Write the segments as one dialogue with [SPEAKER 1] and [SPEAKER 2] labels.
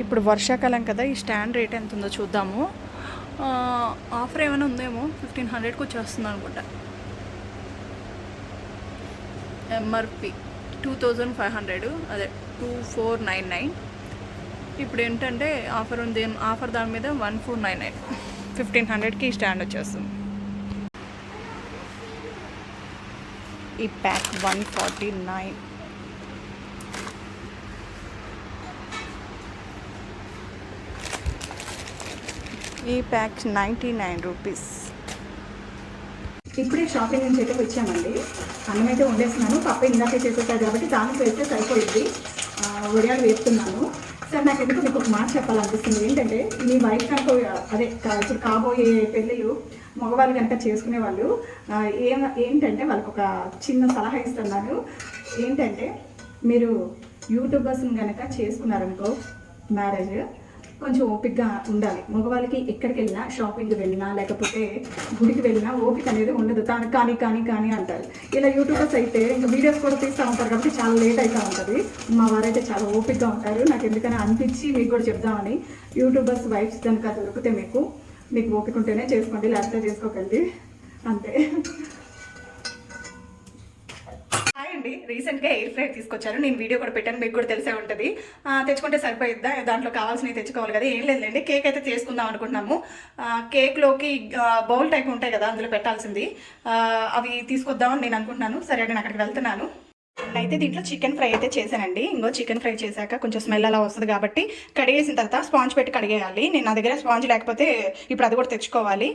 [SPEAKER 1] ఇప్పుడు వర్షాకాలం కదా ఈ స్టాండ్ రేట్ ఎంత ఉందో చూద్దాము ఆఫర్ ఏమైనా ఉందేమో? ఫిఫ్టీన్ హండ్రెడ్కి వచ్చేస్తుంది అనుకుంటా. MRP two thousand five hundred అదే టూ ఫోర్ నైన్ నైన్. ఇప్పుడు ఏంటంటే ఆఫర్ ఉంది ఆఫర్ దాని మీద one four nine nine. Fifteen హండ్రెడ్కి ఈ స్టాండ్ వచ్చేస్తుంది. ఈ ప్యాక్ వన్ ఫార్టీ నైన్. ఈ ప్యాక్ నైంటీ నైన్ రూపీస్.
[SPEAKER 2] ఇప్పుడే షాపింగ్ నుంచి అయితే వచ్చామండి. అన్నం అయితే వండేస్తున్నాను. పప్పు ఇందాకే చేసేసారు కాబట్టి దానికి వేస్తే సరిపోయింది ఆ, వడియాలు వేస్తున్నాను. సార్ నాకు ఎందుకు మీకు ఒక మాట చెప్పాలనిపిస్తుంది. ఏంటంటే మీ వైఫ్ కనుక అదే కా- ఇప్పుడు కాబోయే పెళ్ళిళ్ళు మగవాళ్ళు కనుక చేసుకునే వాళ్ళు ఆ, ఏం ఏంటంటే వాళ్ళకి ఒక చిన్న సలహా ఇస్తున్నాను ఏంటంటే మీరు యూట్యూబర్స్ని కనుక చేసుకున్నారనుకో మ్యారేజ్ కొంచెం ఓపికగా ఉండాలి. మగవాళ్ళకి ఎక్కడికి వెళ్ళినా షాపింగ్కి వెళ్ళినా లేకపోతే గుడికి వెళ్ళినా ఓపిక అనేది ఉండదు. తాను కానీ కానీ కానీ అంటారు. ఇలా యూట్యూబర్స్ అయితే ఇంకా వీడియోస్ కూడా తీస్తూ ఉంటారు కాబట్టి చాలా లేట్ అవుతూ ఉంటుంది. మా వారైతే చాలా ఓపిక్గా ఉంటారు. నాకు ఎందుకని అనిపించి మీకు కూడా చెప్దామని యూట్యూబర్స్ వైఫ్స్ కనుక దొరికితే మీకు మీకు ఓపిక ఉంటేనే చేసుకోండి లేకపోతే చేసుకోకండి. అంతే. అండి. రీసెంట్గా ఎయిర్ ఫ్రైర్ తీసుకొచ్చారు నేను వీడియో కూడా పెట్టాను. మీకు కూడా తెలిసే ఉంటుంది. తెచ్చుకుంటే సరిపోయిద్దా? దాంట్లో కావాల్సినవి తెచ్చుకోవాలి కదా. ఏం లేదులేండి. కేక్ అయితే చేసుకుందాం అనుకుంటున్నాము. కేక్లోకి బౌల్ టైప్ ఉంటాయి కదా అందులో పెట్టాల్సింది. అవి తీసుకొద్దామని నేను అనుకుంటున్నాను. సరే అండి నేను అక్కడికి వెళ్తున్నాను. అయితే దీంట్లో చికెన్ ఫ్రై అయితే చేశానండి. ఇంకో చికెన్ ఫ్రై చేశాక కొంచెం స్మెల్ అలా వస్తుంది కాబట్టి కడిగేసిన తర్వాత స్పాంజ్ పెట్టి కడిగేయాలి. నేను నా దగ్గర స్పాంజ్ లేకపోతే ఇప్పుడు అది కూడా తెచ్చుకోవాలి.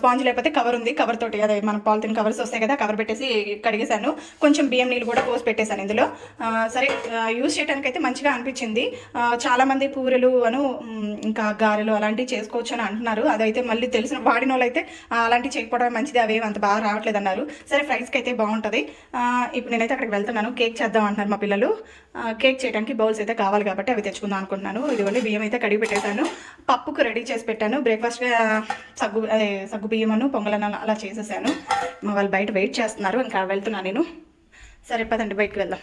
[SPEAKER 2] స్పాంజ్ లేకపోతే కవర్ ఉంది. కవర్ తోటి అదే మన పాలిథిన్ కవర్స్ వస్తాయి కదా కవర్ పెట్టేసి కడిగేశాను. కొంచెం బియ్యం నీళ్ళు కూడా పోసి పెట్టేశాను ఇందులో. సరే యూజ్ చేయడానికి అయితే మంచిగా అనిపించింది. చాలామంది పూరలు పూరెలు అను ఇంకా గారెలు అలాంటివి చేసుకోవచ్చు అని అంటున్నారు. అదైతే మళ్ళీ తెలిసిన వాడిన వాళ్ళు అయితే అలాంటివి చేయకపోవడం మంచిది. అవేవి అంత బాగా రావట్లేదు అన్నారు సరే ఫ్రైస్కి అయితే బాగుంటుంది ఇప్పుడు నేనైతే అక్కడికి వెళ్తున్నాను. కేక్ చేద్దాం అంటున్నారు మా పిల్లలు. కేక్ చేయడానికి బౌల్స్ అయితే కావాలి కాబట్టి అవి తెచ్చుకుందాం అనుకుంటున్నాను. ఇదిగోండి బియ్యం అయితే కడిగి పెట్టేశాను. పప్పుకు రెడీ చేసి పెట్టాను. బ్రేక్ఫాస్ట్గా సగ్గు అదే సగ్గు బియ్యమను పొంగలను అలా చేసేసాను. మా వాళ్ళు బయట వెయిట్ చేస్తున్నారు. ఇంకా వెళ్తున్నాను నేను. సరే పదండి బయటకు వెళ్దాం.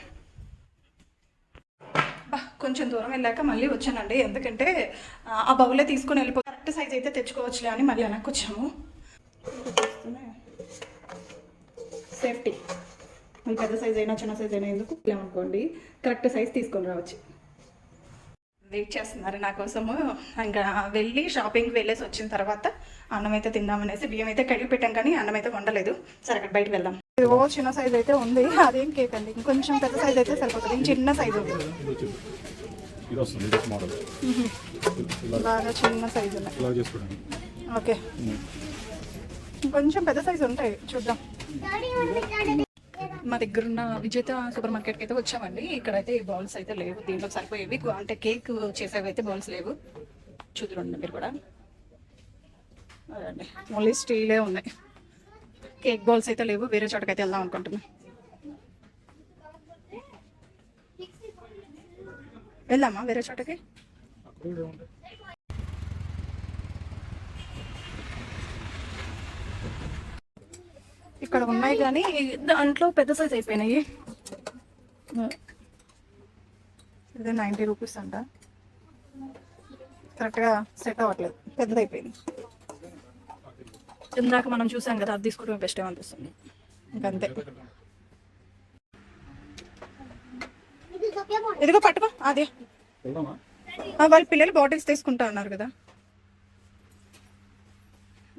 [SPEAKER 2] కొంచెం దూరం వెళ్ళాక మళ్ళీ వచ్చానండి. ఎందుకంటే ఆ, బౌలే తీసుకొని వెళ్ళిపో కరెక్ట్ సైజ్ అయితే తెచ్చుకోవచ్చులే అని మళ్ళీ వెనక్కి వచ్చాము. సేఫ్టీ పెద్ద సైజ్ అయినా చిన్న సైజ్ అయినా ఎందుకు అనుకోండి. కరెక్ట్ సైజ్ తీసుకొని రావచ్చు. వెయిట్ చేస్తున్నారు నా కోసము. ఇంకా వెళ్ళి షాపింగ్కి వెళ్ళేసి వచ్చిన తర్వాత అన్నం అయితే తిందామనేసి బియ్యం అయితే కడిగి పెట్టాం కానీ అన్నం అయితే వండలేదు. సరే అక్కడ బయటకు వెళ్దాం. ఓ చిన్న సైజ్ అయితే ఉంది. అదేం కేక్ అండి? ఇంకొంచెం పెద్ద సైజ్ అయితే సరిపోతుంది. ఇంక చిన్న సైజ్
[SPEAKER 1] బాగా చిన్న సైజ్ ఉన్నాయి ఓకే కొంచెం పెద్ద సైజు ఉంటాయి. చూద్దాం. మా దగ్గర ఉన్న విజేత సూపర్ మార్కెట్కి అయితే వచ్చామండి. ఇక్కడైతే బౌల్స్ అయితే లేవు. దీంట్లో సరిపోయేవి. అంటే కేక్ చేసేవి అయితే బౌల్స్ లేవు. చూద్దండి మీరు కూడా. అదండి. ఓన్లీ స్టీలే ఉన్నాయి. కేక్ బౌల్స్ అయితే లేవు. వేరే చోటకైతే వెళ్దాం అనుకుంటున్నాం. వెళ్దామా? వేరే చోటకి
[SPEAKER 3] అక్కడ కూడా ఉంటాయి
[SPEAKER 1] ఇక్కడ ఉన్నాయి కానీ దాంట్లో పెద్ద సైజ్ అయిపోయినాయి. ఇదే నైంటీ రూపీస్ అంట. కరెక్ట్గా సెట్ అవ్వట్లేదు. పెద్దది అయిపోయింది. ఇందాక మనం చూసాం కదా అది తీసుకోవడం బెస్ట్ ఏమనిపిస్తుంది ఇంకంతే ఇదిగో పట్టుకో అదే వాళ్ళ పిల్లలు బాటిల్స్ తీసుకుంటా ఉన్నారు కదా.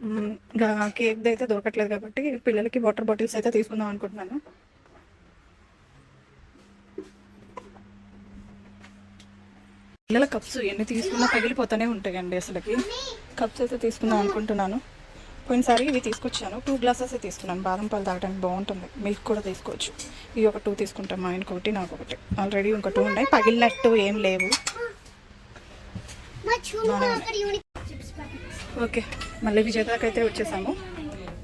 [SPEAKER 1] ఇంకా కేక్ అయితే దొరకట్లేదు కాబట్టి పిల్లలకి వాటర్ బాటిల్స్ అయితే తీసుకుందాం అనుకుంటున్నాను. పిల్లల కప్స్ ఎన్ని తీసుకున్నా పగిలిపోతూనే ఉంటాయండి అసలుకి. కప్స్ అయితే తీసుకుందాం అనుకుంటున్నాను. పోయినసారి ఇవి తీసుకొచ్చాను. టూ గ్లాసెస్ తీసుకున్నాను. బాదం పాలు తాగడానికి బాగుంటుంది. మిల్క్ కూడా తీసుకోవచ్చు. ఇవి ఒక టూ తీసుకుంటాం మా ఒకటి నాకు ఒకటి. ఆల్రెడీ ఇంకో టూ ఉన్నాయి. పగిలినట్టు ఏం లేవు. ఓకే. మళ్ళీ విజేతకి అయితే వచ్చేసాము.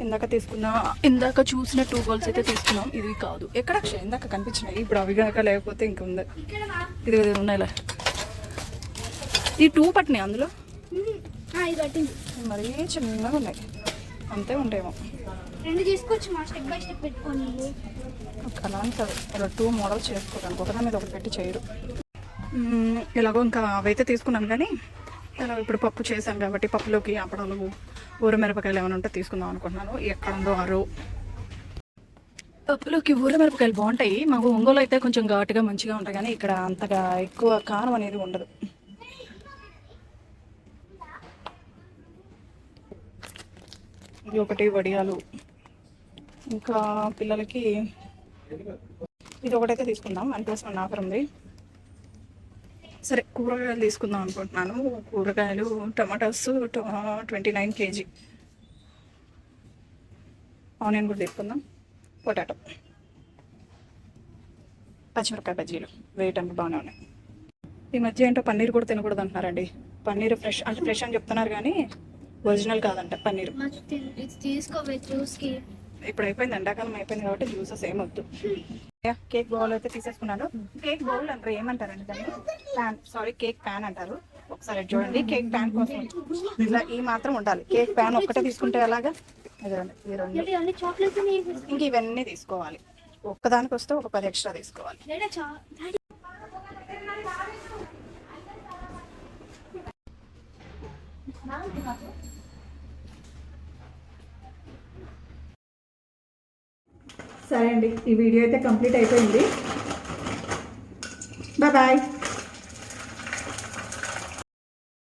[SPEAKER 1] ఇందాక తీసుకున్న ఇందాక చూసిన టూ గోల్స్ అయితే తీసుకున్నాం. ఇది కాదు. ఎక్కడ? అక్షయ్ ఇందాక కనిపించినాయి. ఇప్పుడు అవి కనుక లేకపోతే ఇంక ఉంది. ఇది ఇది ఉన్నాయిలే ఈ టూ పట్టినాయి అందులో? మరీ చిన్నగా ఉన్నాయి. అంతే ఉంటాయేమో.
[SPEAKER 4] రెండు తీసుకోవచ్చు మా స్టెప్ బై స్టెప్ పెట్టుకొని.
[SPEAKER 1] ఒక అలాంటి కాదు ఇలా టూ మోడల్స్ చేసుకోవడానికి ఒకదాని మీద ఒకటి పెట్టి చేయరు.
[SPEAKER 2] ఎలాగో ఇంకా అవైతే తీసుకున్నాను కానీ మనం ఇప్పుడు పప్పు చేశాం కాబట్టి పప్పులోకి అప్పడాలు ఊరమిరపకాయలు ఏమైనా ఉంటే తీసుకుందాం అనుకుంటున్నాను. ఎక్కడ ఉందో ఆరో. పప్పులోకి ఊరమిరపకాయలు బాగుంటాయి. మాకు ఒంగోలు అయితే కొంచెం ఘాటుగా మంచిగా ఉంటాయి కానీ ఇక్కడ అంతగా ఎక్కువ కారం అనేది ఉండదు. ఇది ఒకటి వడియాలు. ఇంకా పిల్లలకి ఇది ఒకటైతే తీసుకుందాం. వన్ ప్లస్ వన్ ఆఫర్ ఉంది. సరే కూరగాయలు తీసుకుందాం అనుకుంటున్నాను. కూరగాయలు tomatoes twenty nine KG. Onion కూడా తీసుకుందాం. పొటాటో. పచ్చిమిరపకాయ బజ్జీలు. వేయటానికి బాగానే ఉన్నాయి. ఈ మధ్య ఏంటో పన్నీర్ కూడా తినకూడదు అంటున్నారండి. పన్నీర్ ఫ్రెష్ అంటే ఫ్రెష్ అని చెప్తున్నారు కానీ ఒరిజినల్ కాదంట పన్నీర్.
[SPEAKER 4] తీసుకోవే జ్యూస్కి.
[SPEAKER 2] ఇప్పుడు అయిపోయింది ఎండాకాలం అయిపోయింది కాబట్టి జ్యూసెస్ ఏం వద్దు. యా, కేక్ బౌల్ అయితే తీసేసుకున్నాను. కేక్ బౌల్ అంటారు ఏమంటారండి దాన్ని? ప్యాన్ సారీ కేక్ ప్యాన్ అంటారు. ఒకసారి చూడండి. కేక్ ప్యాన్ కోసం ఇలా ఈ మాత్రం ఉండాలి. కేక్ ప్యాన్ ఒక్కటే తీసుకుంటే ఎలాగా? ఇంక ఇవన్నీ తీసుకోవాలి. ఒక్కదానికి వస్తే ఒక పది ఎక్స్ట్రా తీసుకోవాలి. సరే అండి ఈ వీడియో అయితే కంప్లీట్ అయిపోయింది. Bye bye.